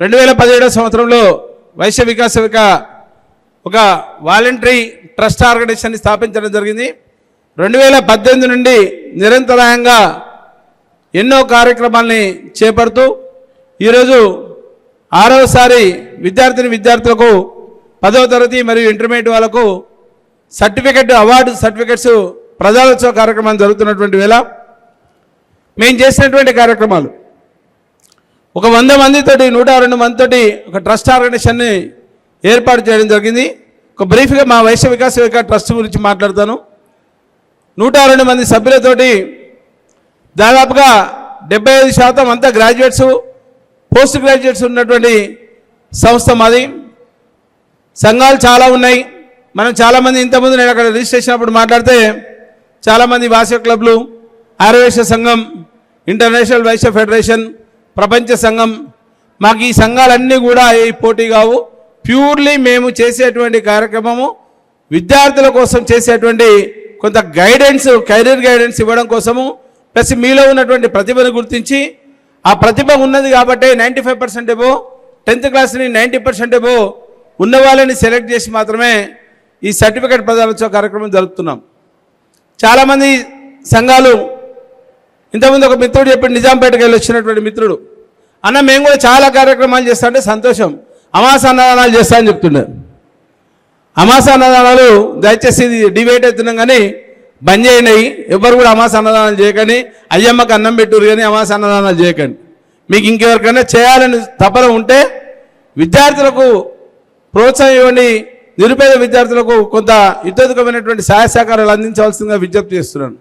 రెండు వేల పదిహేడవ సంవత్సరంలో వైశ్య వికాస విక ఒక వాలంటరీ ట్రస్ట్ ఆర్గనైజేషన్ని స్థాపించడం జరిగింది. రెండు వేల పద్దెనిమిది నుండి నిరంతరాయంగా ఎన్నో కార్యక్రమాల్ని చేపడుతూ ఈరోజు ఆరవసారి విద్యార్థిని విద్యార్థులకు పదవ తరగతి మరియు ఇంటర్మీడియట్ వాళ్ళకు సర్టిఫికెట్ అవార్డు సర్టిఫికెట్స్ ప్రజాలోత్సవ కార్యక్రమం జరుగుతున్నటువంటి వేళ. మేము చేసినటువంటి కార్యక్రమాలు ఒక వంద మందితోటి నూట రెండు మందితోటి ఒక ట్రస్ట్ ఆర్గనైజేషన్ని ఏర్పాటు చేయడం జరిగింది. ఒక బ్రీఫ్గా మా వైశ్య వికాస ట్రస్ట్ గురించి మాట్లాడతాను. నూట రెండు మంది సభ్యులతోటి దాదాపుగా డెబ్బై ఐదు శాతం అంతా గ్రాడ్యుయేట్స్ పోస్ట్ గ్రాడ్యుయేట్స్ ఉన్నటువంటి సంస్థ మాది. సంఘాలు చాలా ఉన్నాయి. మనం చాలామంది ఇంతకుముందు నేను అక్కడ రిజిస్ట్రేషన్ అప్పుడు మాట్లాడితే చాలామంది వాస్య క్లబ్లు ఆర్యవేశ సంఘం ఇంటర్నేషనల్ వైశ్య ఫెడరేషన్ ప్రపంచ సంఘం. మాకు ఈ సంఘాలన్నీ కూడా ఏ పోటీ కావు. ప్యూర్లీ మేము చేసేటువంటి కార్యక్రమము విద్యార్థుల కోసం చేసేటువంటి కొంత గైడెన్స్ కెరీర్ గైడెన్స్ ఇవ్వడం కోసము ప్లస్ మీలో ఉన్నటువంటి ప్రతిభను గుర్తించి ఆ ప్రతిభ ఉన్నది కాబట్టి నైంటీ ఫైవ్ పర్సెంట్ ఏవో టెన్త్ క్లాస్ని నైంటీ పర్సెంట్ ఏవో ఉన్న వాళ్ళని సెలెక్ట్ చేసి మాత్రమే ఈ సర్టిఫికేట్ ప్రదానోత్సవ కార్యక్రమం జరుపుతున్నాం. చాలామంది సంఘాలు ఇంతకుముందు ఒక మిత్రుడు చెప్పి నిజాంపేటకి వెళ్ళి వచ్చినటువంటి మిత్రుడు అన్న మేము కూడా చాలా కార్యక్రమాలు చేస్తా అంటే సంతోషం. అమాస అన్నదానాలు చేస్తా అని చెప్తుండే. అమాస అన్నదానాలు దయచేసి ఇది డిబేట్ అవుతున్నాం కానీ బంద్ చేయండి ఎవరు కూడా అమాస అన్నదానాలు చేయకండి. అయ్యమ్మకి అన్నం పెట్టురు కానీ అమాస అన్నదానాలు చేయకండి. మీకు ఇంకెవరికైనా చేయాలని తపన ఉంటే విద్యార్థులకు ప్రోత్సాహం ఇవ్వండి. నిరుపేద విద్యార్థులకు కొంత యుద్ధకమైనటువంటి సహాయ సహకారాలు అందించవలసిందిగా విజ్ఞప్తి చేస్తున్నాను.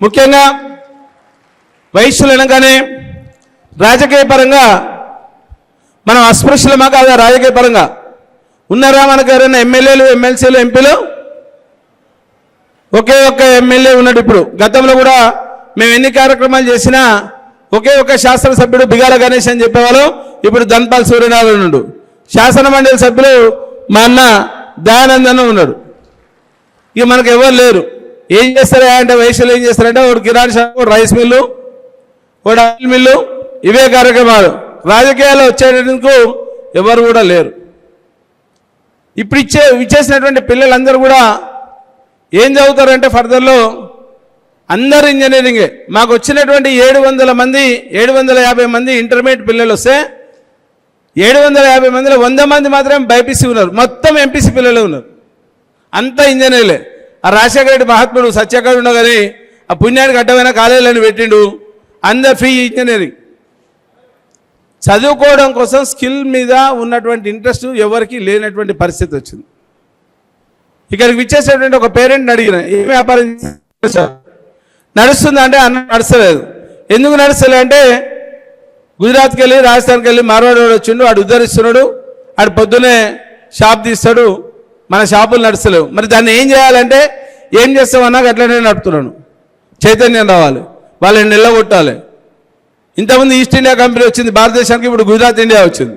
ముఖ్యంగా వైశ్యులు అనగానే రాజకీయ పరంగా మనం అస్పృశ్యులమా కాదా? రాజకీయ పరంగా. ఉన్నారా మనకు ఎవరైనా ఎమ్మెల్యేలు ఎమ్మెల్సీలు ఎంపీలు? ఒకే ఒక్క ఎమ్మెల్యే ఉన్నాడు ఇప్పుడు. గతంలో కూడా మేము ఎన్ని కార్యక్రమాలు చేసినా ఒకే ఒక శాసనసభ్యుడు బిగాల గణేష్ అని చెప్పేవాళ్ళు. ఇప్పుడు ధన్పాల్ సూర్యనారాయణ ఉన్నాడు. శాసన మండలి సభ్యులు మా అన్న దయానందన్ ఉన్నాడు. ఇక మనకు ఎవరు లేరు. ఏం చేస్తారా అంటే వయసులో ఏం చేస్తారంటే ఒకడు కిరాణి షాప్ రైస్ మిల్లు కూడా మిల్లు. ఇవే కార్యక్రమాలు. రాజకీయాలు వచ్చేందుకు ఎవరు కూడా లేరు. ఇప్పుడు ఇచ్చే ఇచ్చేసినటువంటి పిల్లలందరూ కూడా ఏం చదువుతారంటే ఫర్దర్లో? అందరు ఇంజనీరింగే. మాకు వచ్చినటువంటి ఏడు వందల మంది ఏడు వందల యాభై మంది ఇంటర్మీడియట్ పిల్లలు వస్తే ఏడు వందల యాభై మందిలో వంద మంది మాత్రమే బైపీసీ ఉన్నారు. మొత్తం ఎంపీసీ పిల్లలు ఉన్నారు. అంతా ఇంజనీర్లే. ఆ రాజశేఖర రెడ్డి మహాత్ముడు సత్యాగ్రహం ఉండగానే ఆ పుణ్యానికి అడ్డమైన కాలేజీలను పెట్టిండు. అందరు ఫ్రీ ఇంజనీరింగ్ చదువుకోవడం కోసం స్కిల్ మీద ఉన్నటువంటి ఇంట్రెస్ట్ ఎవరికి లేనటువంటి పరిస్థితి వచ్చింది. ఇక్కడికి విచ్చేసేటువంటి ఒక పేరెంట్ని అడిగిన ఏం వ్యాపారం నడుస్తుంది? అంటే అన్న నడచలేదు ఎందుకు నడుస్తలే అంటే గుజరాత్కి వెళ్ళి రాజస్థాన్కి వెళ్ళి మార్వాడి వచ్చిండు వాడు ఉద్ధరిస్తున్నాడు వాడు పొద్దునే షాప్ తీస్తాడు మన షాపులు నడుస్తలేవు. మరి దాన్ని ఏం చేయాలంటే ఏం చేస్తామన్నా అట్లనే నడుపుతున్నాను చైతన్యం రావాలి. వాళ్ళని నిల్లగొట్టాలి ఇంతకుముందు ఈస్ట్ ఇండియా కంపెనీ వచ్చింది భారతదేశానికి ఇప్పుడు గుజరాత్ ఇండియా వచ్చింది.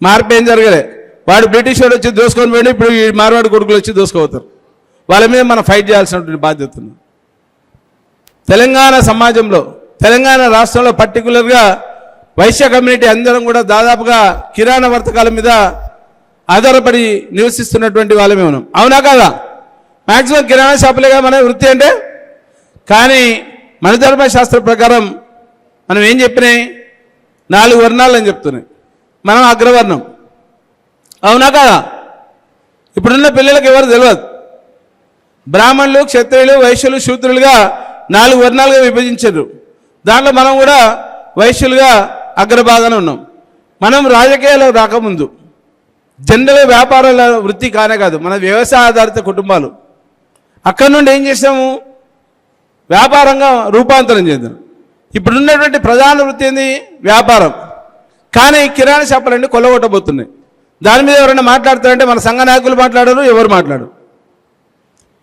మార్పు ఏం జరగలే. వాడు బ్రిటిష్ వాడు వచ్చి దోసుకొని పోయి ఇప్పుడు ఈ మార్వాడి కొడుకులు వచ్చి దోసుకోవతారు వాళ్ళ మీద మనం ఫైట్ చేయాల్సినటువంటి బాధ్యత ఉంది. తెలంగాణ సమాజంలో తెలంగాణ రాష్ట్రంలో పర్టికులర్గా వైశ్య కమ్యూనిటీ అందరం కూడా దాదాపుగా కిరాణా వర్తకాల మీద ఆధారపడి నివసిస్తున్నటువంటి వాళ్ళమే ఉన్నాం అవునా కాదా? మ్యాక్సిమం కిరాణా షాపులేగా మన వృత్తి అంటే? కానీ మన ధర్మశాస్త్ర ప్రకారం మనం ఏం చెప్పినాయి? నాలుగు వర్ణాలు అని చెప్తున్నాయి. మనం అగ్రవర్ణం. అవునా కదా? ఇప్పుడున్న పిల్లలకు ఎవరు తెలియదు బ్రాహ్మణులు క్షత్రియులు వైశ్యులు శూద్రులుగా నాలుగు వర్ణాలుగా విభజించారు. దాంట్లో మనం కూడా వైశ్యులుగా అగ్రభాగాన ఉన్నాం. మనం రాజకీయాలకు రాకముందు. జనరల్ వ్యాపారాల వృత్తి కానే కాదు మన వ్యవసాయ ఆధారిత కుటుంబాలు. అక్కడ నుండి ఏం చేసాము వ్యాపారంగా రూపాంతరం చెందాం ఇప్పుడున్నటువంటి ప్రధాన వృత్తి ఏంది? వ్యాపారం. కానీ కిరాణా షాపులన్నీ కొల్లగొట్టబోతున్నాయి. దాని మీద ఎవరైనా మాట్లాడతారంటే మన సంఘ నాయకులు మాట్లాడరు ఎవరు మాట్లాడరు.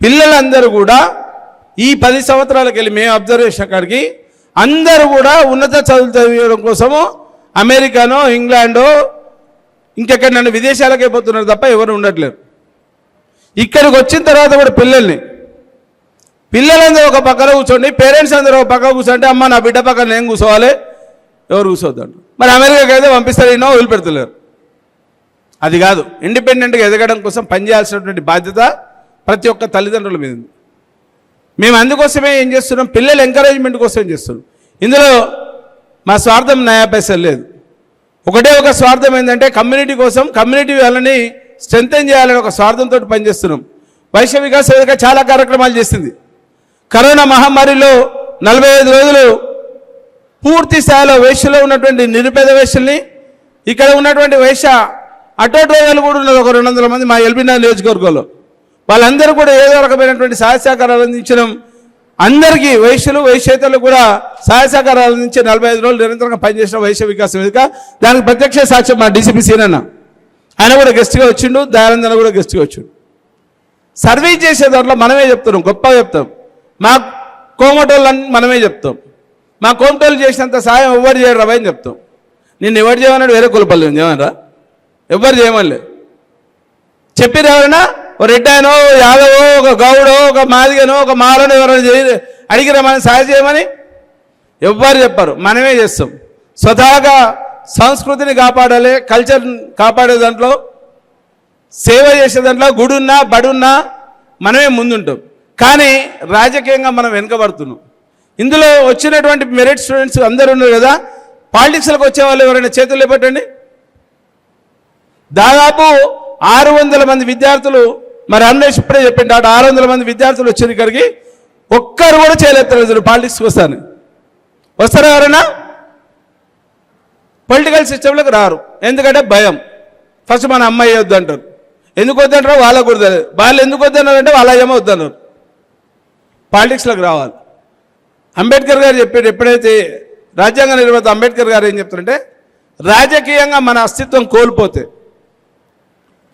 పిల్లలందరూ కూడా ఈ పది సంవత్సరాలకు వెళ్ళి మేము అబ్జర్వేషన్ కాడికి అందరూ కూడా ఉన్నత చదువులు చదివడం కోసము అమెరికానో ఇంగ్లాండో ఇంకెక్కడ నన్ను విదేశాలకే పోతున్నారు తప్ప ఎవరు ఉండట్లేరు ఇక్కడికి వచ్చిన తర్వాత కూడా పిల్లల్ని పిల్లలందరూ ఒక పక్కన కూర్చోండి పేరెంట్స్ అందరూ ఒక పక్క కూర్చుంటే అమ్మ నా బిడ్డ పక్కన నేను కూర్చోవాలి. ఎవరు కూర్చోద్దండి? మరి అమెరికాకి అయితే పంపిస్తారు ఈయన వదిలిపెడతలేరు అది కాదు ఇండిపెండెంట్గా ఎదగడం కోసం పనిచేయాల్సినటువంటి బాధ్యత ప్రతి ఒక్క తల్లిదండ్రుల మీద ఉంది. మేము అందుకోసమే ఏం చేస్తున్నాం పిల్లల ఎంకరేజ్మెంట్ కోసం చేస్తున్నాం. ఇందులో మా స్వార్థం నయా లేదు. ఒకటే ఒక స్వార్థం ఏంటంటే కమ్యూనిటీ కోసం కమ్యూనిటీ వాళ్ళని స్ట్రెంగ్తన్ చేయాలని ఒక స్వార్థంతో పనిచేస్తున్నాం. వైశ్య వికాస వేదిక చాలా కార్యక్రమాలు చేసింది. కరోనా మహమ్మారిలో నలభై ఐదు రోజులు పూర్తి స్థాయిలో వేశ్యలో ఉన్నటువంటి నిరుపేద వేశ్యల్ని ఇక్కడ ఉన్నటువంటి వైశ్య ఆటో డ్రైవర్లు కూడా ఉన్నారు ఒక రెండు వందల మంది మా ఎల్బినా నియోజకవర్గంలో. వాళ్ళందరూ కూడా ఏదో రకమైనటువంటి సహాయ సహకారాలు అందించడం అందరికీ వైశ్యులు వైశ్యేతలు కూడా సహాయ సహకారాలు అందించి నలభై ఐదు రోజులు నిరంతరంగా పనిచేసిన వైశ్య వికాస వేదిక. దానికి ప్రత్యక్ష సాక్ష్యం మా డీసీపీ సీనన్న. ఆయన కూడా గెస్ట్గా వచ్చిండు దయానందన కూడా గెస్ట్గా వచ్చిండు. సర్వీస్ చేసే దాంట్లో మనమే చెప్తున్నాం గొప్పగా చెప్తాం. మా కోమటోళ్ళని మనమే చెప్తాం. మా కోమటోళ్ళు చేసినంత సాయం ఎవరు చేయరు అని చెప్తాం. నిన్ను ఎవరు చేయమన్నాడు? వేరే కులపల్లి ఏమనరా? ఎవరు చేయమనిలే. చెప్పిరు ఎవరైనా? ఓ రెడ్డాయనో ఓ యాదవో ఒక గౌడో ఒక మాదిగనో ఒక మారనో ఎవరైనా చేయ అడిగిరా మనం చేయమని? ఎవ్వరు చెప్పారు. మనమే చేస్తాం. స్వతహాగా సంస్కృతిని కాపాడాలి కల్చర్ కాపాడే దాంట్లో సేవ చేసే దాంట్లో గుడున్నా బడున్నా మనమే ముందుంటాం. కానీ రాజకీయంగా మనం వెనుకబడుతున్నాం. ఇందులో వచ్చినటువంటి మెరిట్ స్టూడెంట్స్ అందరూ ఉన్నారు కదా పాలిటిక్స్లకు వచ్చే వాళ్ళు ఎవరైనా చేతులు పెట్టండి దాదాపు ఆరు వందల మంది విద్యార్థులు మరి అన్వేష్ ఇప్పుడే చెప్పిండు అటు ఆరు వందల మంది విద్యార్థులు వచ్చిన ఇక్కడికి. ఒక్కరు కూడా చేయలేదు పాలిటిక్స్కి వస్తాను వస్తారా ఎవరైనా? పొలిటికల్ సిస్టంలోకి రారు. ఎందుకంటే భయం. ఫస్ట్ మన అమ్మాయి వద్దు అంటారు ఎందుకు వద్దంటారో వాళ్ళకు కూడా తెలియదు. వాళ్ళు ఎందుకు వద్దన్నారంటే వాళ్ళ ఏమో వద్దన్నారు. పాలిటిక్స్లోకి రావాలి. అంబేద్కర్ గారు చెప్పాడు ఎప్పుడైతే రాజ్యాంగ నిర్మాత అంబేద్కర్ గారు ఏం చెప్తారంటే రాజకీయంగా మన అస్తిత్వం కోల్పోతే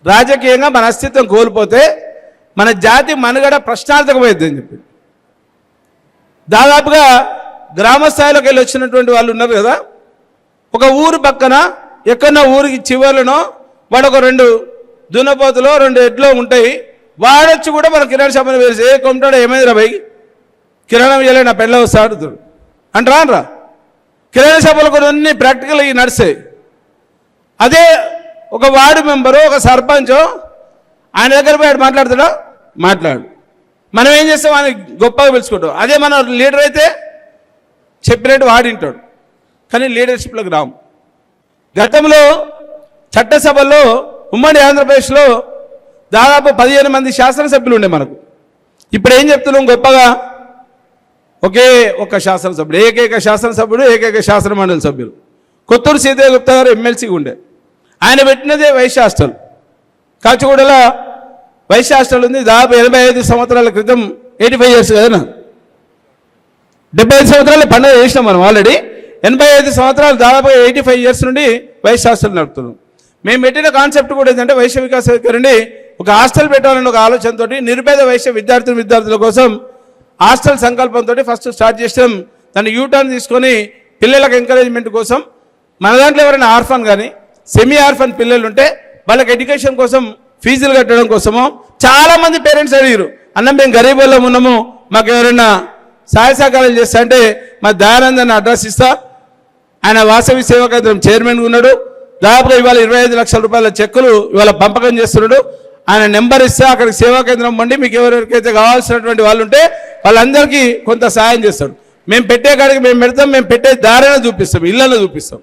రాజకీయంగా మన అస్తిత్వం కోల్పోతే మన జాతి మనుగడ ప్రశ్నార్థకమైద్ది అని చెప్పి దాదాపుగా గ్రామ స్థాయిలోకి వెళ్ళి వచ్చినటువంటి వాళ్ళు ఉన్నారు కదా ఒక ఊరు పక్కన ఎక్కడో ఊరికి చివరినో వాడు ఒక రెండు దున్నపోతలో రెండు ఎడ్లో ఉంటాయి వాడొచ్చి కూడా మన కిరాణా షాపుని వేసి ఏ కొంటాడో ఏమైంది రా భయ్? కిరాణం చేయలే నా పెళ్ళ వస్తాడు అంటరా అనరా కిరాణా షాపులు కూడా అన్ని ప్రాక్టికల్ అయ్యి నడిచాయి అదే ఒక వార్డు మెంబరు ఒక సర్పంచో ఆయన దగ్గర పోయి ఆడు మాట్లాడతాడా? మాట్లాడు. మనం ఏం చేస్తాం? ఆయన గొప్పగా పిలుచుకుంటాం. అదే మన లీడర్ అయితే చెప్పినట్టు వాడింటాడు. కానీ లీడర్షిప్లోకి రాము. గతంలో చట్టసభలో ఉమ్మడి ఆంధ్రప్రదేశ్లో దాదాపు పదిహేను మంది శాసనసభ్యులు ఉండే మనకు. ఇప్పుడు ఏం చెప్తున్నాం గొప్పగా? ఒకే ఒక శాసనసభ్యుడు ఏకైక శాసనసభ్యుడు ఏకైక శాసనమండలి సభ్యులు. కొత్తూరు సీతయ్య గుప్తా గారు ఎమ్మెల్సీగా ఉండే. ఆయన పెట్టినదే వైశ్య హాస్టల్. కాచిగూడలో వైశ్య హాస్టల్ ఉంది. దాదాపు ఎనభై ఐదు సంవత్సరాల క్రితం ఎయిటీ ఫైవ్ ఇయర్స్ కదా డెబ్బై ఐదు సంవత్సరాలు పండుగ చేసినాం మనం ఆల్రెడీ. ఎనభై ఐదు సంవత్సరాలు దాదాపు ఎయిటీ ఫైవ్ ఇయర్స్ నుండి వైశ్య హాస్టల్ నడుపుతున్నాం. మేము పెట్టిన కాన్సెప్ట్ కూడా ఏంటంటే వైశ్య వికాస్ వేదిక ఒక హాస్టల్ పెట్టాలని ఒక ఆలోచనతో నిరుపేద వైశ్య విద్యార్థులు విద్యార్థుల కోసం హాస్టల్ సంకల్పంతో ఫస్ట్ స్టార్ట్ చేసాం దాన్ని యూటర్న్ తీసుకొని పిల్లలకు ఎంకరేజ్మెంట్ కోసం. మన దాంట్లో ఎవరైనా ఆర్ఫన్ కానీ సెమీ ఆర్ఫన్ పిల్లలు ఉంటే వాళ్ళకి ఎడ్యుకేషన్ కోసం ఫీజులు కట్టడం కోసము చాలామంది పేరెంట్స్ అడిగారు అన్న మేము గరీబ్ వాళ్ళం ఉన్నాము మాకు ఎవరైనా సహాయ సహకారాలు చేస్తా అంటే మా దయానంద్ అడ్రస్ ఇస్తా. ఆయన వాసవి సేవా కేంద్రం చైర్మన్ ఉన్నాడు. దాదాపుగా ఇవాళ ఇరవై ఐదు లక్షల రూపాయల చెక్కులు ఇవాళ పంపకం చేస్తున్నాడు. ఆయన నెంబర్ ఇస్తే అక్కడికి సేవా కేంద్రం పండి మీకు ఎవరెవరికైతే కావాల్సినటువంటి వాళ్ళు ఉంటే వాళ్ళందరికీ కొంత సహాయం చేస్తాడు. మేము పెట్టే కాడికి మేము పెడతాం మేము పెట్టే దారిన చూపిస్తాం ఇళ్ళలో చూపిస్తాం.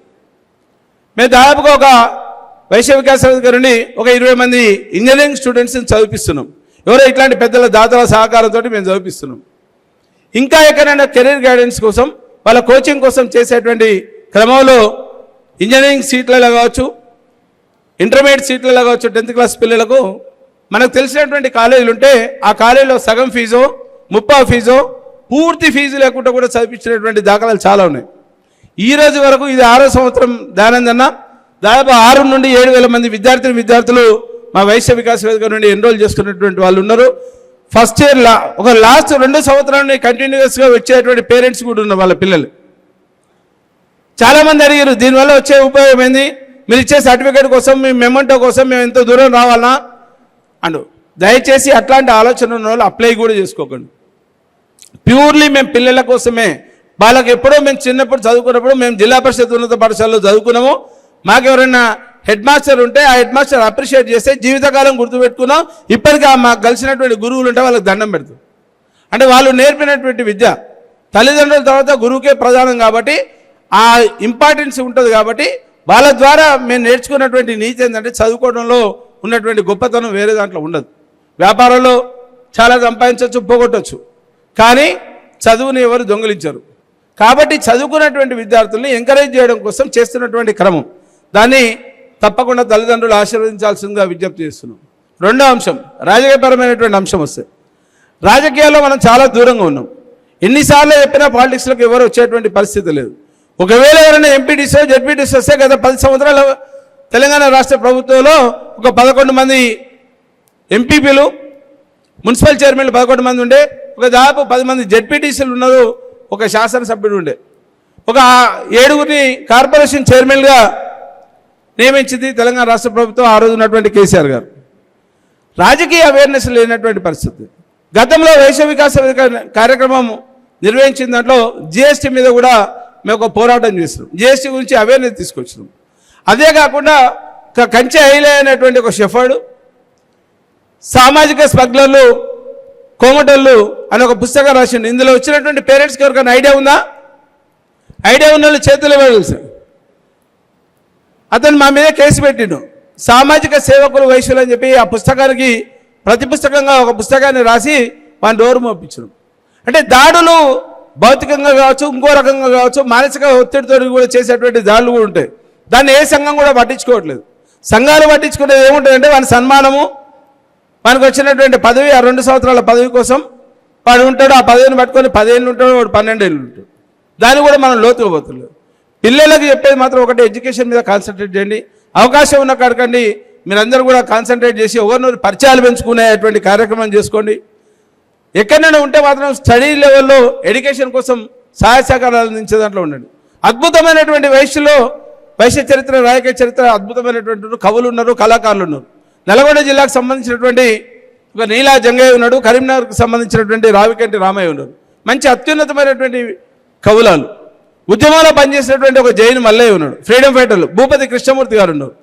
మేము దాదాపుగా ఒక వైశ్య వికాస వేదిక నుండి ఒక ఇరవై మంది ఇంజనీరింగ్ స్టూడెంట్స్ని చదివిస్తున్నాం ఎవరో ఇట్లాంటి పెద్దల దాతల సహకారంతో మేము చదివిస్తున్నాం ఇంకా ఎక్కడైనా కెరీర్ గైడెన్స్ కోసం వాళ్ళ కోచింగ్ కోసం చేసేటువంటి క్రమంలో ఇంజనీరింగ్ సీట్లలో కావచ్చు ఇంటర్మీడియట్ సీట్లలో కావచ్చు టెన్త్ క్లాస్ పిల్లలకు మనకు తెలిసినటువంటి కాలేజీలు ఉంటే ఆ కాలేజీలో సగం ఫీజు ముప్పా ఫీజు పూర్తి ఫీజు లేకుండా కూడా చదివించినటువంటి దాఖలాలు చాలా ఉన్నాయి. ఈ రోజు వరకు ఇది ఆరో సంవత్సరం దానందన్న దాదాపు ఆరు నుండి ఏడు వేల మంది విద్యార్థులు విద్యార్థులు మా వైశ్య వికాస్ వేదిక నుండి ఎన్రోల్ చేసుకున్నటువంటి వాళ్ళు ఉన్నారు. ఫస్ట్ ఇయర్ లా ఒక లాస్ట్ రెండు సంవత్సరాలని కంటిన్యూస్గా వచ్చేటువంటి పేరెంట్స్ కూడా ఉన్నారు వాళ్ళ పిల్లలు. చాలా మంది అడిగారు దీనివల్ల వచ్చే ఉపయోగం ఏంది? మీరు ఇచ్చే సర్టిఫికేట్ కోసం మీ మెమంటో కోసం మేము ఎంతో దూరం రావాలన్నా అండు దయచేసి అట్లాంటి ఆలోచన ఉన్న వాళ్ళు అప్లై కూడా చేసుకోకండి. ప్యూర్లీ మేము పిల్లల కోసమే. వాళ్ళకి ఎప్పుడో మేము చిన్నప్పుడు చదువుకున్నప్పుడు మేము జిల్లా పరిషత్ ఉన్నత పాఠశాలలో చదువుకున్నాము. మాకు ఎవరైనా హెడ్ మాస్టర్ ఉంటే ఆ హెడ్ మాస్టర్ అప్రిషియేట్ చేస్తే జీవితకాలం గుర్తుపెట్టుకున్నాం. ఇప్పటికీ ఆ మాకు కలిసినటువంటి గురువులు ఉంటే వాళ్ళకి దండం పెడతాం. అంటే వాళ్ళు నేర్పినటువంటి విద్య తల్లిదండ్రుల తర్వాత గురువుకే ప్రధానం కాబట్టి ఆ ఇంపార్టెన్స్ ఉంటుంది కాబట్టి వాళ్ళ ద్వారా మేము నేర్చుకున్నటువంటి నీతి ఏంటంటే చదువుకోవడంలో ఉన్నటువంటి గొప్పతనం వేరే దాంట్లో ఉండదు. వ్యాపారంలో చాలా సంపాదించవచ్చు పోగొట్టవచ్చు. కానీ చదువుని ఎవరు దొంగిలించరు. కాబట్టి చదువుకున్నటువంటి విద్యార్థుల్ని ఎంకరేజ్ చేయడం కోసం చేస్తున్నటువంటి క్రమం. దాన్ని తప్పకుండా తల్లిదండ్రులు ఆశీర్వదించాల్సిందిగా విజ్ఞప్తి చేస్తున్నాం. రెండో అంశం రాజకీయపరమైనటువంటి అంశం వస్తే. రాజకీయాల్లో మనం చాలా దూరంగా ఉన్నాం. ఎన్నిసార్లు చెప్పినా పాలిటిక్స్లోకి ఎవరు వచ్చేటువంటి పరిస్థితి లేదు. ఒకవేళ ఎవరైనా ఎంపీటీసీ జడ్పీటీసీ వస్తే గత పది సంవత్సరాల తెలంగాణ రాష్ట్ర ప్రభుత్వంలో ఒక పదకొండు మంది ఎంపీపీలు మున్సిపల్ చైర్మన్లు పదకొండు మంది ఉండే ఒక దాదాపు పది మంది జడ్పీటీసీలు ఉన్నారు ఒక శాసనసభ్యుడు ఉండే. ఒక ఏడుగురిని కార్పొరేషన్ చైర్మన్గా నియమించింది తెలంగాణ రాష్ట్ర ప్రభుత్వం ఆ రోజు ఉన్నటువంటి కేసీఆర్ గారు. రాజకీయ అవేర్నెస్ లేనటువంటి పరిస్థితి. గతంలో వైశ్య వికాస కార్యక్రమం నిర్వహించిన దాంట్లో జిఎస్టీ మీద కూడా మేము ఒక పోరాటం చేస్తున్నాం. జిఎస్టీ గురించి అవేర్నెస్ తీసుకొచ్చినాం. అదే కాకుండా కంచె హైలే అనేటువంటి ఒక షెఫర్డు సామాజిక స్మగ్లర్లు కోమటోళ్ళు అని ఒక పుస్తకం రాసిండు. ఇందులో వచ్చినటువంటి పేరెంట్స్కి ఎవరికైనా ఐడియా ఉందా? ఐడియా ఉన్న వాళ్ళు చేతులు ఇవ్వాలి అతను మా మీద కేసు పెట్టిండు. సామాజిక సేవకులు వయసులు అని చెప్పి ఆ పుస్తకానికి ప్రతి పుస్తకంగా ఒక పుస్తకాన్ని రాసి వాడిని డోరు మోపించడం అంటే దాడులు భౌతికంగా కావచ్చు ఇంకో రకంగా కావచ్చు మానసిక ఒత్తిడితో కూడా చేసేటువంటి దాడులు కూడా ఉంటాయి. దాన్ని ఏ సంఘం కూడా పట్టించుకోవట్లేదు. సంఘాలు పట్టించుకునేది ఏముంటుందంటే వాని సన్మానము మనకు వచ్చినటువంటి పదవి ఆ రెండు సంవత్సరాల పదవి కోసం వాడు ఉంటాడు ఆ పదవిని పట్టుకొని పదేళ్ళు ఉంటాడు వాడు పన్నెండేళ్ళు ఉంటాడు. దాన్ని కూడా మనం లోతుగా పోతులేదు. పిల్లలకు చెప్పేది మాత్రం ఒకటి ఎడ్యుకేషన్ మీద కాన్సన్ట్రేట్ చేయండి. అవకాశం ఉన్న కాడకండి మీరందరూ కూడా కాన్సన్ట్రేట్ చేసి ఒకరినొకరు పరిచయాలు పెంచుకునేటువంటి కార్యక్రమం చేసుకోండి. ఎక్కడైనా ఉంటే మాత్రం స్టడీ లెవెల్లో ఎడ్యుకేషన్ కోసం సహాయ సహకారాలు అందించే దాంట్లో ఉండండి. అద్భుతమైనటువంటి వయసులో వైశ్య చరిత్ర రాజకీయ చరిత్ర అద్భుతమైనటువంటి కవులు ఉన్నారు కళాకారులు ఉన్నారు. నల్గొండ జిల్లాకు సంబంధించినటువంటి ఒక నీలా జంగయ్య ఉన్నాడు కరీంనగర్కి సంబంధించినటువంటి రావికంటి రామయ్య ఉన్నారు. మంచి అత్యున్నతమైనటువంటి కవులాలు. ఉద్యమంలో పనిచేసినటువంటి ఒక జైన్ మల్లయ్య ఉన్నాడు ఫ్రీడమ్ ఫైటర్లు భూపతి కృష్ణమూర్తి గారు ఉన్నారు.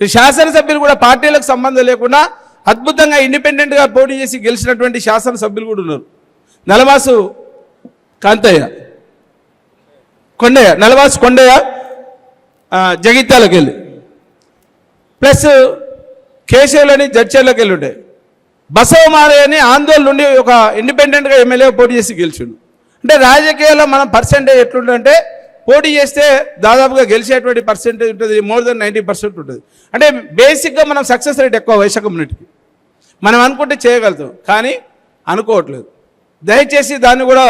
శాసనసభ్యులు కూడా పార్టీలకు సంబంధం లేకుండా అద్భుతంగా ఇండిపెండెంట్గా పోటీ చేసి గెలిచినటువంటి శాసనసభ్యులు కూడా ఉన్నారు. నలవాసు కాంతయ్య. కొండయ్య. నలవాసు కొండయ్య జగిత్యాలకు వెళ్ళి ప్లస్ కేశవులని జడ్చర్లకు వెళ్ళి ఉండే. బసవమారయ్య అని ఆందోళన నుండి ఒక ఇండిపెండెంట్గా ఎమ్మెల్యే పోటీ చేసి గెలిచిండు. అంటే రాజకీయాల్లో మనం పర్సెంటేజ్ ఎట్లుంటుందంటే పోటీ చేస్తే దాదాపుగా గెలిచేటువంటి పర్సెంటేజ్ ఉంటుంది మోర్ దెన్ నైంటీ పర్సెంట్ ఉంటుంది. అంటే బేసిక్గా మనం సక్సెస్ రేట్ ఎక్కువ వైశాఖ కమ్యూనిటీకి మనం అనుకుంటే చేయగలుగుతాం కానీ అనుకోవట్లేదు. దయచేసి దాన్ని కూడా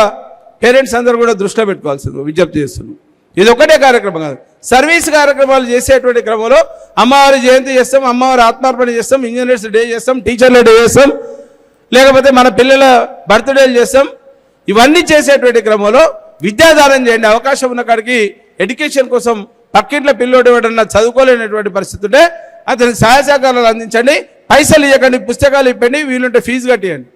పేరెంట్స్ అందరూ కూడా దృష్టిలో పెట్టుకోవాల్సింది విజ్ఞప్తి చేస్తున్నాం. ఇది ఒకటే కార్యక్రమం కాదు సర్వీస్ కార్యక్రమాలు చేసేటువంటి క్రమంలో అమ్మవారి జయంతి చేస్తాం అమ్మవారి ఆత్మార్పణ చేస్తాం ఇంజనీర్స్ డే చేస్తాం టీచర్ల డే చేస్తాం లేకపోతే మన పిల్లల బర్త్డేలు చేస్తాం. ఇవన్నీ చేసేటువంటి క్రమంలో విద్యాదానం చేయండి. అవకాశం ఉన్న కాడికి ఎడ్యుకేషన్ కోసం పక్కింట్లో పిల్లోడు ఎవడన్నా చదువుకోలేనటువంటి పరిస్థితి ఉంటే అతని సహాయ సహకారాలు అందించండి పైసలు ఇవ్వకండి పుస్తకాలు ఇవ్వండి వీలుంటే ఫీజు కట్టియండి.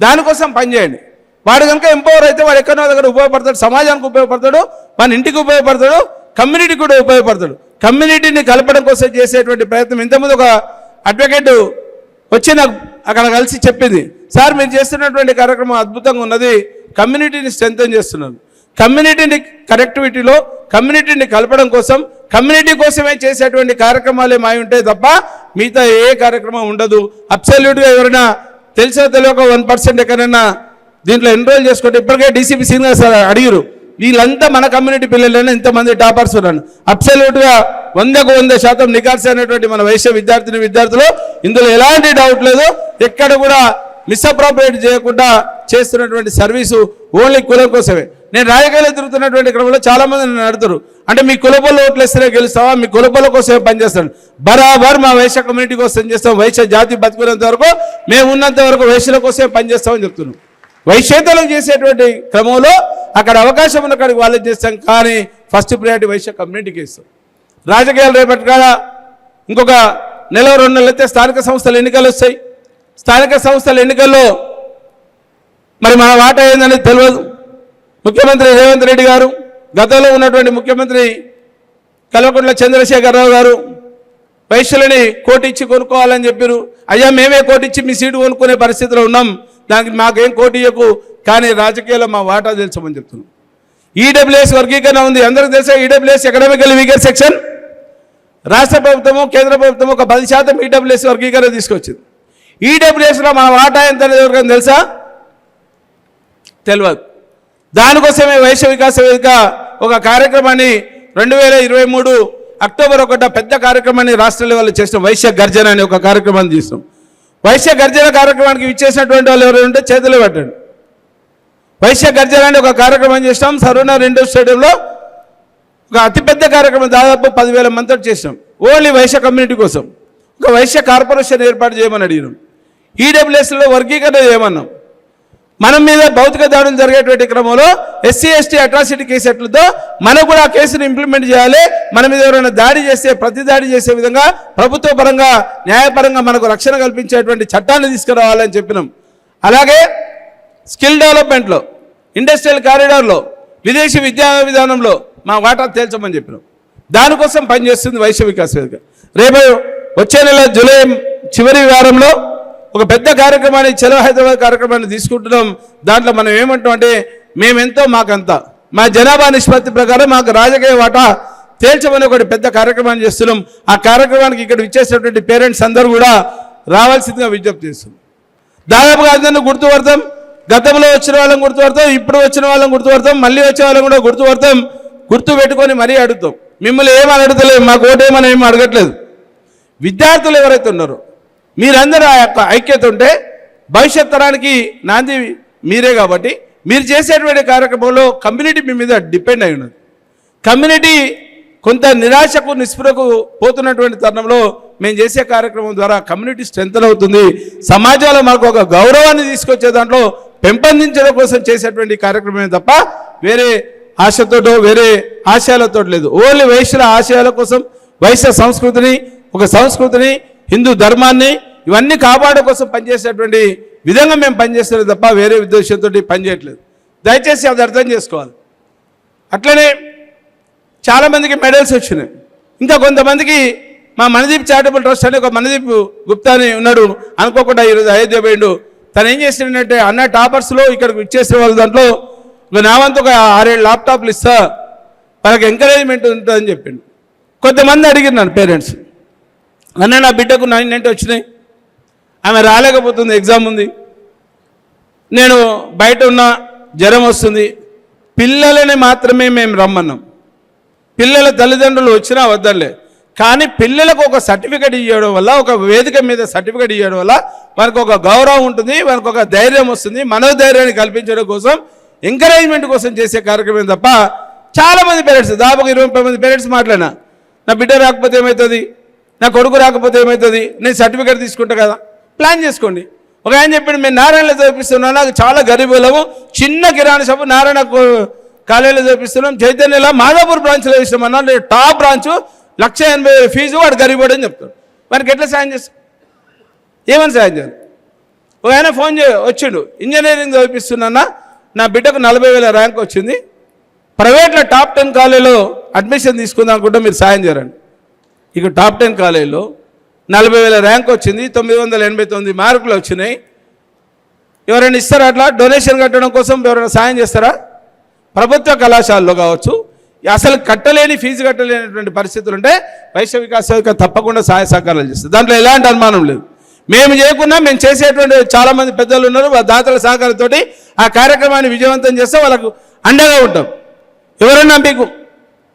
దానికోసం పనిచేయండి వాడు కనుక ఎంపవర్ అయితే వాడు ఎక్కడో దగ్గర ఉపయోగపడతాడు సమాజానికి ఉపయోగపడతాడు మన ఇంటికి ఉపయోగపడతాడు కమ్యూనిటీకి కూడా ఉపయోగపడతాడు. కమ్యూనిటీని కలపడం కోసం చేసేటువంటి ప్రయత్నం. ఇంతకుముందు ఒక అడ్వకేట్ వచ్చి నాకు అక్కడ కలిసి చెప్పింది సార్ మీరు చేస్తున్నటువంటి కార్యక్రమం అద్భుతంగా ఉన్నది కమ్యూనిటీని స్ట్రెంథన్ చేస్తున్నాను. కమ్యూనిటీని కనెక్టివిటీలో కమ్యూనిటీని కలపడం కోసం కమ్యూనిటీ కోసమే చేసేటువంటి కార్యక్రమాలే మావి ఉంటాయి తప్ప మిగతా ఏ కార్యక్రమం ఉండదు. అబ్సల్యూట్గా ఎవరైనా తెలిసిన తెలియక వన్ పర్సెంట్ ఎక్కడైనా దీంట్లో ఎన్రోల్ చేసుకుంటే ఇప్పటికే డీసీపీ సీనియర్ సార్ అడిగారు వీళ్ళంతా మన కమ్యూనిటీ పిల్లలైనా ఇంతమంది టాపర్స్ ఉన్నారు అబ్సల్యూట్గా వందకు వంద శాతం నికార్స్ అనేటువంటి మన వైశ్య విద్యార్థిని విద్యార్థులు. ఇందులో ఎలాంటి డౌట్ లేదు. ఎక్కడ కూడా మిస్అప్రోప్రియేట్ చేయకుండా చేస్తున్నటువంటి సర్వీసు ఓన్లీ కులం కోసమే. నేను రాజకీయాలు తిరుగుతున్నటువంటి క్రమంలో చాలామంది నన్ను అడుగుతారు. అంటే మీ కులపల్లో ఓట్లు వేస్తేనే గెలుస్తావా? మీ కులపల్ల కోసమే పనిచేస్తాను బరాబర్ మా వైశ్య కమ్యూనిటీ కోసం చేస్తాం వైశ్య జాతి బతుకునేంత వరకు మేము ఉన్నంత వరకు వైశ్యుల కోసమే పనిచేస్తామని చెప్తున్నాం. వైశ్యతలు చేసేటువంటి క్రమంలో అక్కడ అవకాశం ఉన్న కాడికి వాళ్ళకి చేస్తాం? కానీ ఫస్ట్ ప్రయారిటీ వైశ్య కమ్యూనిటీకి ఇస్తాం. రాజకీయాలు రేపటి కాడ ఇంకొక నెల రెండు నెలలైతే స్థానిక సంస్థలు ఎన్నికలు వస్తాయి. స్థానిక సంస్థల ఎన్నికల్లో మరి మన వాటా ఏందనేది తెలియదు ముఖ్యమంత్రి రేవంత్ రెడ్డి గారు గతంలో ఉన్నటువంటి ముఖ్యమంత్రి కల్వకుంట్ల చంద్రశేఖరరావు గారు వైశ్యులని కోటిచ్చి కొనుక్కోవాలని చెప్పారు. అయ్యా మేమే కోటిచ్చి మీ సీటు కొనుక్కునే పరిస్థితిలో ఉన్నాం. దానికి మాకేం కోటి ఇవ్వకు కానీ రాజకీయాల్లో మా వాటా తెలుసమని చెప్తున్నాం ఈడబ్ల్యూఎస్ వర్గీకరణ ఉంది. అందరికీ తెలుసా ఈడబ్ల్యూఎస్ ఎకనామికల్ వీకర్ సెక్షన్? రాష్ట్ర ప్రభుత్వము కేంద్ర ప్రభుత్వము ఒక పది శాతం ఈడబ్ల్యూఎస్ వర్గీకరణ తీసుకొచ్చింది. ఈడబ్ల్యూఎస్లో మన వాటా ఎంత అనేది ఎవరికైనా తెలుసా? తెలియదు దానికోసమే వైశ్య వికాస వేదిక ఒక కార్యక్రమాన్ని రెండు వేల ఇరవై మూడు అక్టోబర్ ఒకట పెద్ద కార్యక్రమాన్ని రాష్ట్ర లెవెల్లో చేసినాం వైశ్య గర్జన అనే ఒక కార్యక్రమాన్ని చేస్తాం. వైశ్య గర్జన కార్యక్రమానికి ఇచ్చేసినటువంటి వాళ్ళు ఎవరు ఉంటే చేతులు పెట్టండి. వైశ్య గర్జన అనే ఒక కార్యక్రమం చేసినాం సర్వనగర్ ఇండోర్ స్టేడియంలో ఒక అతిపెద్ద కార్యక్రమం దాదాపు పదివేల మందితో చేసినాం ఓన్లీ వైశ్య కమ్యూనిటీ కోసం. ఒక వైశ్య కార్పొరేషన్ ఏర్పాటు చేయమని అడిగినాం. ఈడబ్ల్యూఎస్లో వర్గీకరణ చేయమన్నాం. మనం మీద భౌతిక దాడులు జరిగేటువంటి క్రమంలో ఎస్సీ ఎస్టీ అట్రాసిటీ కేసెట్లతో మనకు కూడా ఆ కేసును ఇంప్లిమెంట్ చేయాలి. మన మీద ఎవరైనా దాడి చేస్తే ప్రతి దాడి చేసే విధంగా ప్రభుత్వ పరంగా న్యాయపరంగా మనకు రక్షణ కల్పించేటువంటి చట్టాన్ని తీసుకురావాలని చెప్పినాం. అలాగే స్కిల్ డెవలప్మెంట్లో ఇండస్ట్రియల్ కారిడార్లో విదేశీ విద్యా విధానంలో మా వాటా తేల్చమని చెప్పినాం. దానికోసం పనిచేస్తుంది వైశ్య వికాస్ వేదిక. రేపు వచ్చే నెల జూలై చివరి వారంలో ఒక పెద్ద కార్యక్రమాన్ని చలో హైదరాబాద్ కార్యక్రమాన్ని తీసుకుంటున్నాం. దాంట్లో మనం ఏమంటాం అంటే మేమెంతో మాకంత. మా జనాభా నిష్పత్తి ప్రకారం మాకు రాజకీయ వాటా తేల్చమని ఒకటి పెద్ద కార్యక్రమాన్ని చేస్తున్నాం. ఆ కార్యక్రమానికి ఇక్కడ ఇచ్చేసినటువంటి పేరెంట్స్ అందరూ కూడా రావాల్సిందిగా విజ్ఞప్తి చేస్తున్నాం. దాదాపుగా అందరినీ గుర్తుపడతాం. గతంలో వచ్చిన వాళ్ళని గుర్తుపడతాం ఇప్పుడు వచ్చిన వాళ్ళని గుర్తుపడతాం మళ్ళీ వచ్చే వాళ్ళని కూడా గుర్తుపడతాం. గుర్తు పెట్టుకొని మరీ అడుగుతాం. మిమ్మల్ని ఏమని అడగలేదు మాకు ఓటేమని ఏమి అడగట్లేదు. విద్యార్థులు ఎవరైతే ఉన్నారో మీరందరూ ఆ యొక్క ఐక్యత ఉంటే భవిష్యత్ తరానికి నాంది మీరే కాబట్టి మీరు చేసేటువంటి కార్యక్రమంలో కమ్యూనిటీ మీ మీద డిపెండ్ అయి ఉన్నది. కమ్యూనిటీ కొంత నిరాశకు నిస్పృహకు పోతున్నటువంటి తరుణంలో మేము చేసే కార్యక్రమం ద్వారా కమ్యూనిటీ స్ట్రెంత్ అవుతుంది. సమాజంలో మనకు ఒక గౌరవాన్ని తీసుకొచ్చే దాంట్లో పెంపొందించడం కోసం చేసేటువంటి కార్యక్రమమే తప్ప వేరే ఆశతోటో వేరే ఆశయాలతో లేదు. ఓన్లీ వైశ్యుల ఆశయాల కోసం వైశ్య సంస్కృతిని ఒక సంస్కృతిని హిందూ ధర్మాన్ని ఇవన్నీ కాపాడే కోసం పనిచేసేటువంటి విధంగా మేము పనిచేస్తున్నాం తప్ప వేరే ఉద్దేశంతో పనిచేయట్లేదు దయచేసి అది అర్థం చేసుకోవాలి. అట్లనే చాలామందికి మెడల్స్ వచ్చినాయి. ఇంకా కొంతమందికి మా మనదీప్ చారిటబుల్ ట్రస్ట్ అనే ఒక మనదీప్ గుప్తా అని ఉన్నాడు అనుకోకుండా ఈరోజు అయోధ్య పోయిండు. తను ఏం చేసిండంటే అన్న టాపర్స్లో ఇక్కడికి ఇచ్చేసిన వాళ్ళ దాంట్లో ఒక నా వంతు ఒక ఆరేడు ల్యాప్టాప్లు ఇస్తా వాళ్ళకి ఎంకరేజ్మెంట్ ఉంటుందని చెప్పిండు. కొంతమంది అడిగిరు నన్ను పేరెంట్స్ అన్న నా బిడ్డకు నైన్ నైన్టీ వచ్చినాయి ఆమె రాలేకపోతుంది ఎగ్జామ్ ఉంది. నేను బయట ఉన్న జ్వరం వస్తుంది. పిల్లలని మాత్రమే మేము రమ్మన్నాం. పిల్లల తల్లిదండ్రులు వచ్చినా వద్దలే కానీ పిల్లలకు ఒక సర్టిఫికెట్ ఇవ్వడం వల్ల ఒక వేదిక మీద సర్టిఫికెట్ ఇవ్వడం వల్ల మనకు ఒక గౌరవం ఉంటుంది మనకు ఒక ధైర్యం వస్తుంది మనోధైర్యాన్ని కల్పించడం కోసం ఎంకరేజ్మెంట్ కోసం చేసే కార్యక్రమం తప్ప చాలామంది పేరెంట్స్ దాదాపు ఇరవై ముప్పై మంది పేరెంట్స్ మాట్లాడినా. నా బిడ్డ రాకపోతే ఏమవుతుంది నా కొడుకు రాకపోతే ఏమవుతుంది నేను సర్టిఫికేట్ తీసుకుంటా కదా. ప్లాన్ చేసుకోండి. ఒక ఆయన చెప్పాడు మేము నారాయణలో చదివిస్తున్నాం నాకు చాలా గరీబులము చిన్న కిరాణా షాపు నారాయణ కాలేజీలో చదివిస్తున్నాం చైతన్యలో మాధాపూర్ బ్రాంచ్లో ఇస్తాం అన్నా టాప్ బ్రాంచ్ లక్ష ఎనభై వేల ఫీజు వాడు గరీబోడు అని చెప్తాడు. వానికి ఎట్లా సాయం చేస్తాం? ఏమని సాయం చేయాలి? ఒక ఆయన ఫోన్ చే వచ్చిండు ఇంజనీరింగ్ చదివిస్తున్నా నా బిడ్డకు నలభై వేల ర్యాంక్ వచ్చింది. ప్రైవేట్లో టాప్ టెన్ కాలేజీలో అడ్మిషన్ తీసుకుందాం అనుకుంటే మీరు సాయం చేయండి ఇక టాప్ టెన్ కాలేజీలో నలభై వేల ర్యాంక్ వచ్చింది తొమ్మిది వందల ఎనభై తొమ్మిది మార్కులు వచ్చినాయి. ఎవరైనా ఇస్తారా అట్లా? డొనేషన్ కట్టడం కోసం ఎవరైనా సాయం చేస్తారా? ప్రభుత్వ కళాశాలలో కావచ్చు. అసలు కట్టలేని ఫీజు కట్టలేనటువంటి పరిస్థితులు ఉంటే వైశ్య వికాస తప్పకుండా సహాయ సహకారాలు చేస్తుంది. దాంట్లో ఎలాంటి అనుమానం లేదు. మేము చేయకుండా మేము చేసేటువంటి చాలామంది పెద్దలు ఉన్నారు వాళ్ళ దాతల సహకారంతో ఆ కార్యక్రమాన్ని విజయవంతం చేస్తే వాళ్ళకు అండగా ఉంటాం. ఎవరన్నా మీకు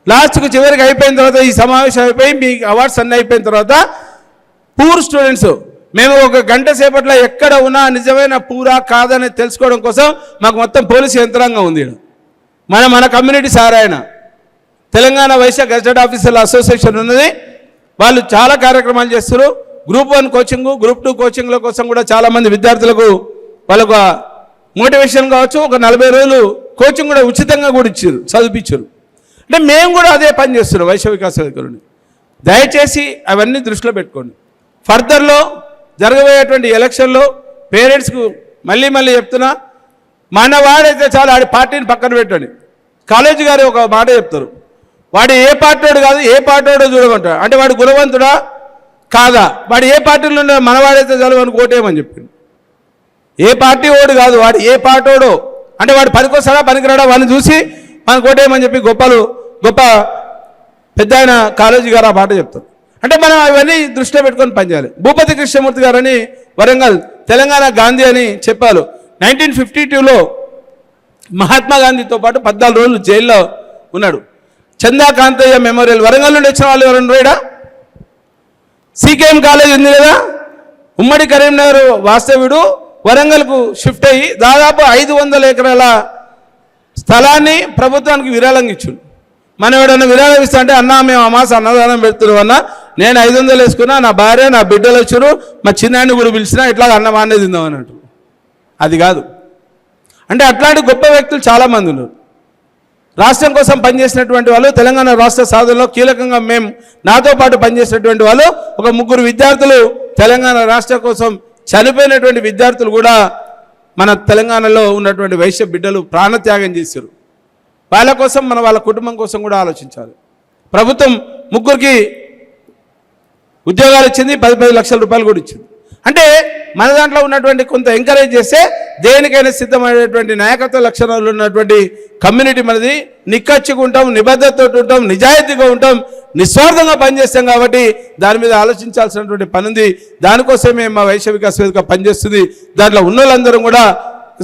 లాస్ట్కు చివరికి అయిపోయిన తర్వాత ఈ సమావేశం అయిపోయి మీ అవార్డ్స్ అన్నీ అయిపోయిన తర్వాత పూర్ స్టూడెంట్స్ మేము ఒక గంట సేపట్లో ఎక్కడ ఉన్నా నిజమైన పూరా కాదని తెలుసుకోవడం కోసం మాకు మొత్తం పోలీసు యంత్రాంగం ఉంది. మన మన కమ్యూనిటీ సార్ ఆయన తెలంగాణ వైశ్య గజెట్ ఆఫీసర్ల అసోసియేషన్ ఉన్నది. వాళ్ళు చాలా కార్యక్రమాలు చేస్తారు group one coaching group two కోచింగ్ల కోసం కూడా చాలామంది విద్యార్థులకు వాళ్ళకు మోటివేషన్ కావచ్చు. ఒక నలభై రోజులు కోచింగ్ కూడా ఉచితంగా కూడా ఇచ్చారు చదివించారు. అంటే మేము కూడా అదే పని చేస్తున్నాం వైశ్య వికాస అధికారులు దయచేసి అవన్నీ దృష్టిలో పెట్టుకోండి. ఫర్దర్లో జరగబోయేటువంటి ఎలక్షన్లో పేరెంట్స్కు మళ్ళీ మళ్ళీ చెప్తున్నా మన వాడైతే చాలా ఆడి పార్టీని పక్కన పెట్టండి. కాలేజీ గారు ఒక మాట చెప్తారు వాడు ఏ పార్టీవాడు కాదు ఏ పార్టీవాడో చూడమంటాడు. అంటే వాడు గుణవంతుడా? కాదా. వాడు ఏ పార్టీలో ఉన్న మనవాడైతే చాలు వాడిని కోటేయమని చెప్పింది ఏ పార్టీ ఓడు కాదు వాడు ఏ పార్టీవాడో అంటే వాడు పనికొస్తాడా పనికిరాడా? వాడిని చూసి మన కోటేయమని చెప్పి గొప్పలు గొప్ప పెద్ద ఆయన కాలేజీ గారు ఆ మాట చెప్తారు. అంటే మనం అవన్నీ దృష్టిలో పెట్టుకొని పనిచేయాలి. భూపతి కృష్ణమూర్తి గారని వరంగల్ తెలంగాణ గాంధీ అని చెప్పారు. నైన్టీన్ ఫిఫ్టీ టూలో మహాత్మా గాంధీతో పాటు పద్నాలుగు రోజులు జైల్లో ఉన్నాడు. చందా కాంతయ్య మెమోరియల్ వరంగల్ నుండి వచ్చిన వాళ్ళు ఎవరైనా రేడా సీకేఎం కాలేజ్ ఉంది కదా? ఉమ్మడి కరీంనగర్ వాస్తవ్యుడు వరంగల్కు షిఫ్ట్ అయ్యి దాదాపు ఐదు వందల ఎకరాల స్థలాన్ని ప్రభుత్వానికి విరాళంగా ఇచ్చిండు. మనం ఎవడన్నా విరాళం ఇస్తా అంటే అన్నా మేము అమాస అన్నదానం పెడుతున్నాం అన్న. నేను ఐదు వందలు వేసుకున్నా నా భార్య నా బిడ్డలు వచ్చారు మా చిన్నాన్ని కూడా పిలిచినా ఇట్లా అన్నం ఆనే తిందాం అన్నట్టు. అది కాదు. అంటే అట్లాంటి గొప్ప వ్యక్తులు చాలామంది ఉన్నారు. రాష్ట్రం కోసం పనిచేసినటువంటి వాళ్ళు తెలంగాణ రాష్ట్ర సాధనలో కీలకంగా మేము నాతో పాటు పనిచేసినటువంటి వాళ్ళు ఒక ముగ్గురు విద్యార్థులు తెలంగాణ రాష్ట్రం కోసం చనిపోయినటువంటి విద్యార్థులు కూడా మన తెలంగాణలో ఉన్నటువంటి వైశ్య బిడ్డలు ప్రాణత్యాగం చేశారు. వాళ్ళ కోసం మన వాళ్ళ కుటుంబం కోసం కూడా ఆలోచించాలి. ప్రభుత్వం ముగ్గురికి ఉద్యోగాలు ఇచ్చింది పది పది లక్షల రూపాయలు కూడా ఇచ్చింది. అంటే మన దాంట్లో ఉన్నటువంటి కొంత ఎంకరేజ్ చేస్తే దేనికైనా సిద్ధమైనటువంటి నాయకత్వ లక్షణాలు ఉన్నటువంటి కమ్యూనిటీ మనది. నిక్కచ్చిగా ఉంటాం నిబద్ధతతో ఉంటాం నిజాయితీగా ఉంటాం నిస్వార్థంగా పనిచేస్తాం కాబట్టి దాని మీద ఆలోచించాల్సినటువంటి పని ఉంది దానికోసమే మా వైశ్య వికాస్ వేదిక పనిచేస్తుంది. దాంట్లో ఉన్న వాళ్ళందరం కూడా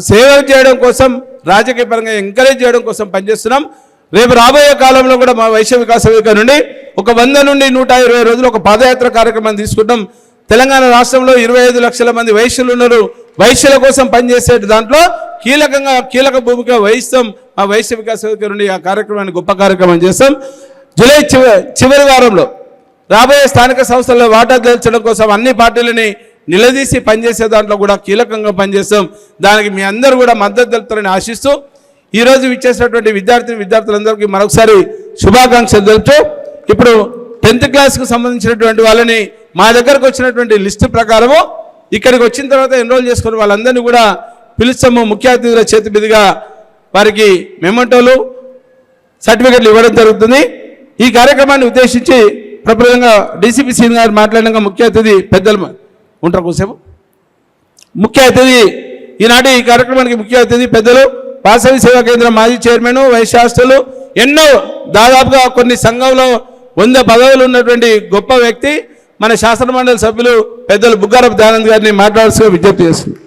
సేవ చేయడం కోసం రాజకీయ పరంగా ఎంకరేజ్ చేయడం కోసం పనిచేస్తున్నాం. రేపు రాబోయే కాలంలో కూడా మా వైశ్య వికాస వేదిక నుండి ఒక వంద నుండి నూట ఇరవై రోజులు ఒక పాదయాత్ర కార్యక్రమం తీసుకుంటాం తెలంగాణ రాష్ట్రంలో ఇరవై ఐదు లక్షల మంది వైశ్యులు ఉన్నారు. వైశ్యుల కోసం పనిచేసే దాంట్లో కీలకంగా కీలక భూమిక వహిస్తాం. మా వైశ్య వికాస వేదిక నుండి ఆ కార్యక్రమాన్ని గొప్ప కార్యక్రమం చేస్తాం. జూలై చివరి వారంలో రాబోయే స్థానిక సంస్థల్లో వాటా తేల్చడం కోసం అన్ని పార్టీలని నిలదీసి పనిచేసే దాంట్లో కూడా కీలకంగా పనిచేస్తాం. దానికి మీ అందరూ కూడా మద్దతు తెలుపుతారని ఆశిస్తూ ఈరోజు ఇచ్చేసినటువంటి విద్యార్థిని విద్యార్థులందరికీ మరొకసారి శుభాకాంక్షలు తెలుపుతూ ఇప్పుడు టెన్త్ క్లాస్కు సంబంధించినటువంటి వాళ్ళని మా దగ్గరకు వచ్చినటువంటి లిస్టు ప్రకారము ఇక్కడికి వచ్చిన తర్వాత ఎన్రోల్ చేసుకుని వాళ్ళందరినీ కూడా పిలుస్తాము. ముఖ్య అతిథుల చేతి మీదుగా వారికి మెమంటోలు సర్టిఫికెట్లు ఇవ్వడం జరుగుతుంది. ఈ కార్యక్రమాన్ని ఉద్దేశించి ప్రప్రదంగా డీసీపీ సీనియర్ గారు మాట్లాడినాక ముఖ్య అతిథి పెద్దలు ఉంటారు కొంచెంసేపు ముఖ్య అతిథి ఈనాటి ఈ కార్యక్రమానికి ముఖ్య అతిథి పెద్దలు వాసవి సేవా కేంద్రం మాజీ చైర్మన్ వైస్ ఎన్నో దాదాపుగా కొన్ని సంఘంలో వంద పదవులు ఉన్నటువంటి గొప్ప వ్యక్తి మన శాస్త్ర మండలి సభ్యులు పెద్దలు బుగ్గారపు దానంద్ గారిని మాట్లాడాల్సిన విజ్ఞప్తి చేస్తుంది.